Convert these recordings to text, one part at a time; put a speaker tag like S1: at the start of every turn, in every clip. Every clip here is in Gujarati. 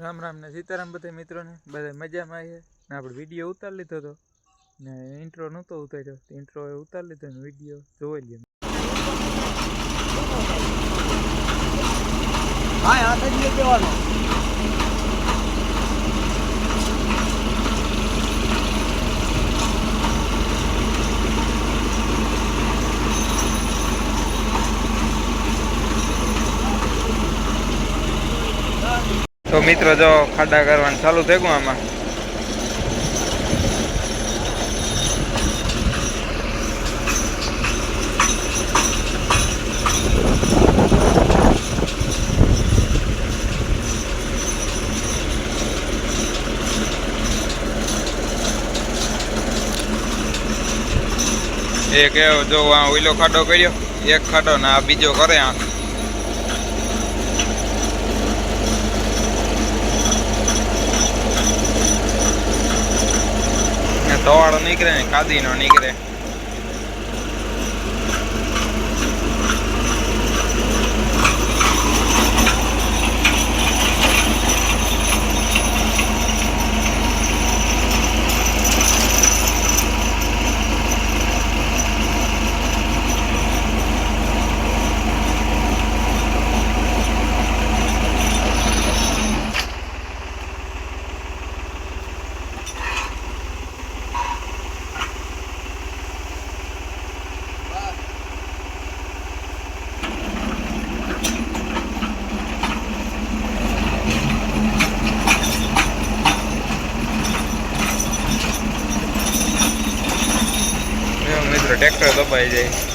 S1: રામ રામ ને સીતારામ બધા મિત્રોને બધા મજામાં છે. ને આપણે વીડિયો ઉતારી લીધો હતો ને ઇન્ટ્રો નહોતો ઉતાર્યો ઇન્ટ્રો ઉતારી લીધો ને વીડિયો જોઈ લઈએ
S2: હા હા થઈ ગયો
S1: મિત્રો જો ખાડા કરવાનું ચાલુ થઈ આમાં. એક જો આ ઓઈલો ખાડો કર્યો, એક ખાડો ને આ બીજો કરે આ ને તવાળો નીકળે ને કાદી નો નીકળે એવો મિત્રો ટ્રેક્ટર દબાઈ જાય.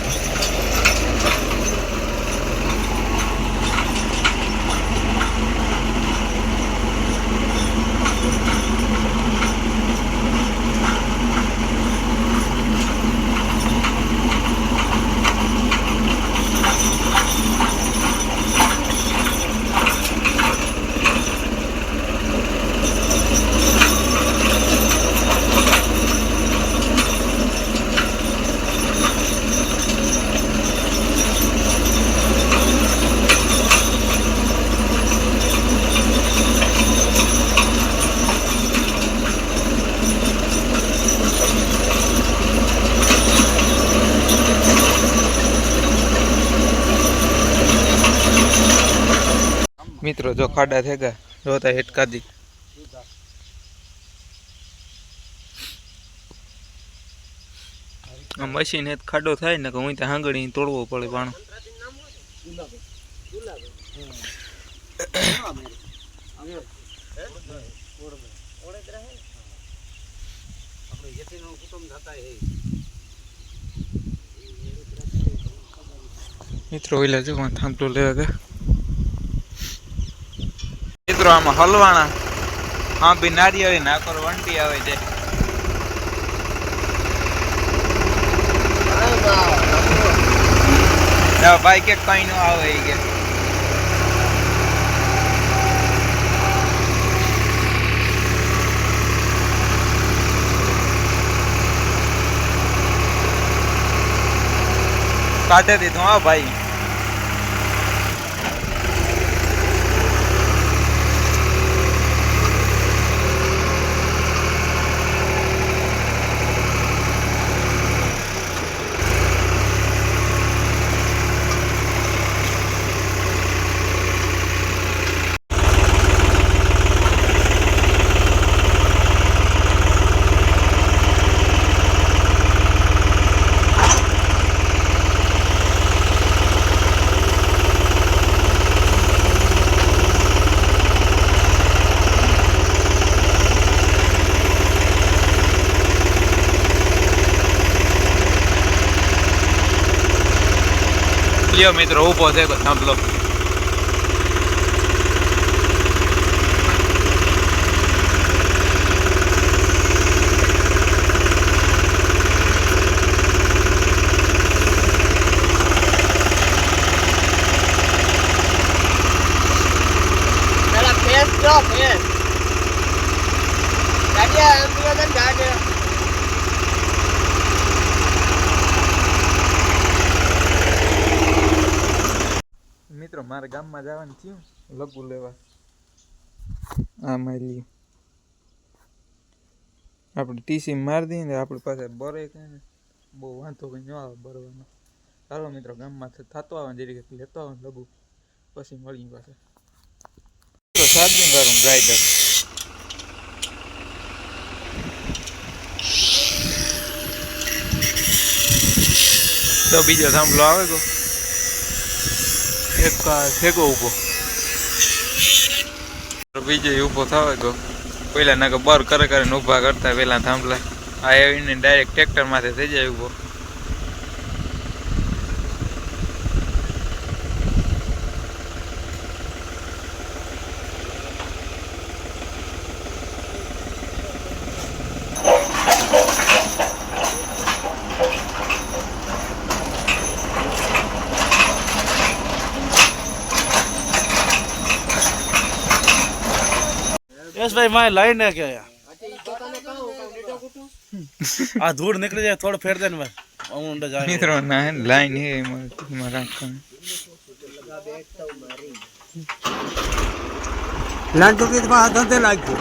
S1: મિત્રો, જો ખાડા થઈ ગયા જોતા હેટકાદી આ મશીન હેત ખાડો થાય ને કે હું ત્યાં હાંગળી તોડવો પડે પાણો. મિત્રો, ઓલા જો થાંભલો લેવા ગયા. મિત્રો આમાં હલવાણા. હા બી નારિયેળી નાકોર વંટી આવે છે. ભાઈ કે કઈ નો આવે એ કે. કાઢે દીધું, હા, ભાઈ. લ્યો મિત્રો ઊભો છે થાંભલો
S2: પેલા ફેસ જો ફેસ. ગાડિયા એમ પીવા
S1: મિત્રો મારા ગામમાં જવાનું થયું લઘુ લેવા આ મારી લ્યો આપણે ટીસી મારી દઈએ ને આપણી પાસે બરે કે ને બહુ વાંધો કંઈ ન આવે બરવાનો ચાલો મિત્રો ગામમાં થતો આવે ને જરીક લેતો આવે ને લબુ પછી મળીએ પાછા ચાર્જિંગ કરું ગ્રાઇડર તો બીજો થાંભલો આવે ગો એક ઊભો. તો બીજો ઊભો થવા ગો પહેલા નાકે બર કરે કરીને ઊભા કરતા પેલા થાંભલા. આ આવીને ડાયરેક્ટ ટ્રેક્ટર માથે થઈ જાય ઊભો.
S3: યશભાઈ માય લઈ ને કે આ ધૂળ નીકળી જાય થોડો ફેર દે ને ભાઈ. હું ઊંડા જાય
S1: મિત્રો ના લાઈન હે મારા રાખવાનું
S2: લાગતો કે બહાર ધંધે
S1: લાગતો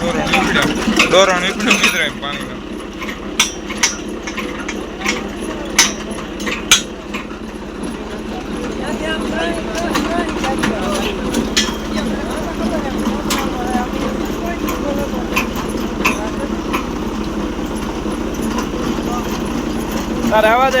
S1: દોરણ દોરણ નીકળ્યો મિત્રો એમ પાણીનો Thank you.
S3: તારે આવા દે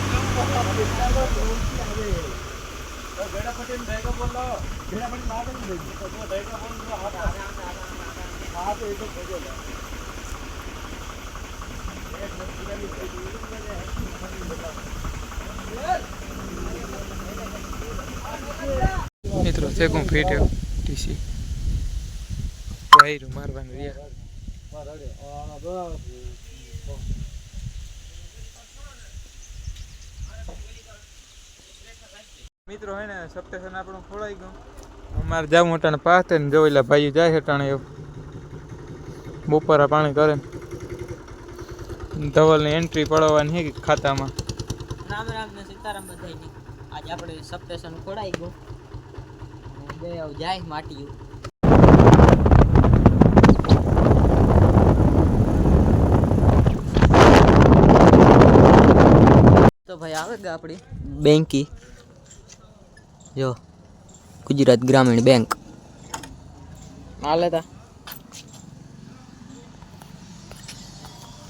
S1: મિત્રો સેકું ફીટ્યો ટીસી વાયરું મારવાનું રહ્યા. મિત્રો હે ને સપ્ટેશન આપણું ખોળાઈ ગયું. અમારે જાવ મોટાને પાસે ને જોઈ લે ભાઈ જાય છે ટાણે એવું. બપોરા પાણી કરે. ધવલની એન્ટ્રી પડવાની છે કે ખાતામાં?
S4: રામ રામ ને સીતારામ બધાયને. આજે આપણે સપ્ટેશન ખોડાઈ ગયું. બે આવ જાય માટીયું તો ભાઈ આવે ગા આપણી બેંકી. જો ગુજરાત ગ્રામીણ બેંક. હાલે તા.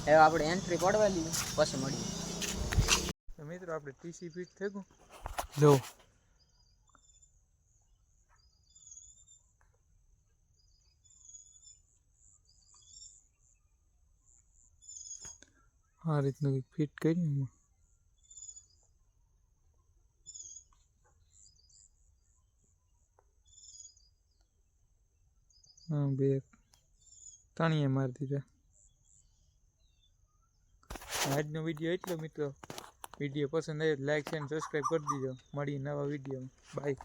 S4: એ આપણે એન્ટ્રી પડવાની પછી
S1: મળી મિત્રો આપણે ટીસી ફીટ થઈ ગયું જો. આ રીતનું ફિટ કર્યું હા, બે તાણીએ મારી દીધા. આજનો વીડિયો એટલો મિત્રો, વીડિયો પસંદ આવ્યો લાઈક શેર સબસ્ક્રાઈબ કરી દીજો. મળી નવા વીડિયો બાય